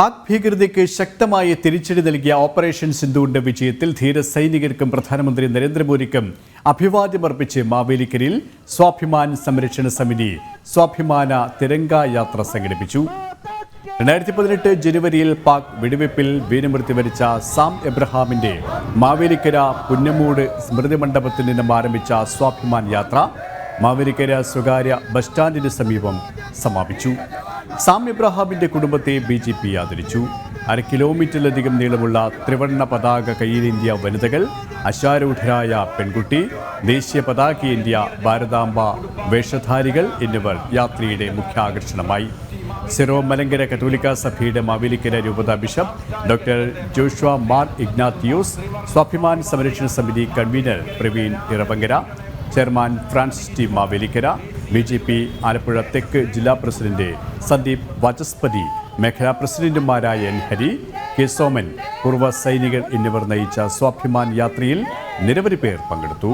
പാക് ഭീകരതയ്ക്ക് ശക്തമായ തിരിച്ചടി നൽകിയ ഓപ്പറേഷൻ സിന്ധുവിന്റെ വിജയത്തിൽ ധീര സൈനികർക്കും പ്രധാനമന്ത്രി നരേന്ദ്രമോദിക്കും അഭിവാദ്യമർപ്പിച്ച് മാവേലിക്കരിൽ സ്വാഭിമാൻ സംരക്ഷണ സമിതി സ്വാഭിമാന തിരങ്ക യാത്ര സംഘടിപ്പിച്ചു. രണ്ടായിരത്തി പതിനെട്ട് ജനുവരിയിൽ പാക് വെടിവെപ്പിൽ വീരമൃത്യു വരിച്ച സാം എബ്രഹാമിന്റെ മാവേലിക്കര പുന്നമൂട് സ്മൃതി മണ്ഡപത്തിൽ നിന്നും ആരംഭിച്ച സ്വാഭിമാൻ യാത്ര മാവേലിക്കര സ്വകാര്യ ബസ് സ്റ്റാൻഡിന് സമീപം സമാപിച്ചു. സാം ഇബ്രഹാമിന്റെ കുടുംബത്തെ ബി ജെ പി ആദരിച്ചു. അര കിലോമീറ്ററിലധികം നീളമുള്ള ത്രിവർണ പതാക കയ്യിലേന്തിയ വനിതകൾ അശാരൂഢരായ പെൺകുട്ടി ദേശീയ പതാക ഇന്ത്യ ഭാരതാംബ വേഷധാരികൾ എന്നിവർ യാത്രയുടെ മുഖ്യാകർഷണമായി. സിറോ മലങ്കര കത്തോലിക്ക സഭയുടെ മാവേലിക്കര രൂപത bishop doctor Joshua Mar Ignathios Swabhiman Samrakshana Samiti convener Praveen Iravankara chairman Francis T Mavelikkara B J P Alappuzha തെക്ക് ജില്ലാ പ്രസിഡന്റ് സന്ദീപ് വാചസ്പതി മേഖലാ പ്രസിഡന്റുമാരായ എൻ ഹരി കെ സോമൻ പൂർവ സൈനികർ എന്നിവർ നയിച്ച സ്വാഭിമാൻ യാത്രയിൽ നിരവധി പേർ പങ്കെടുത്തു.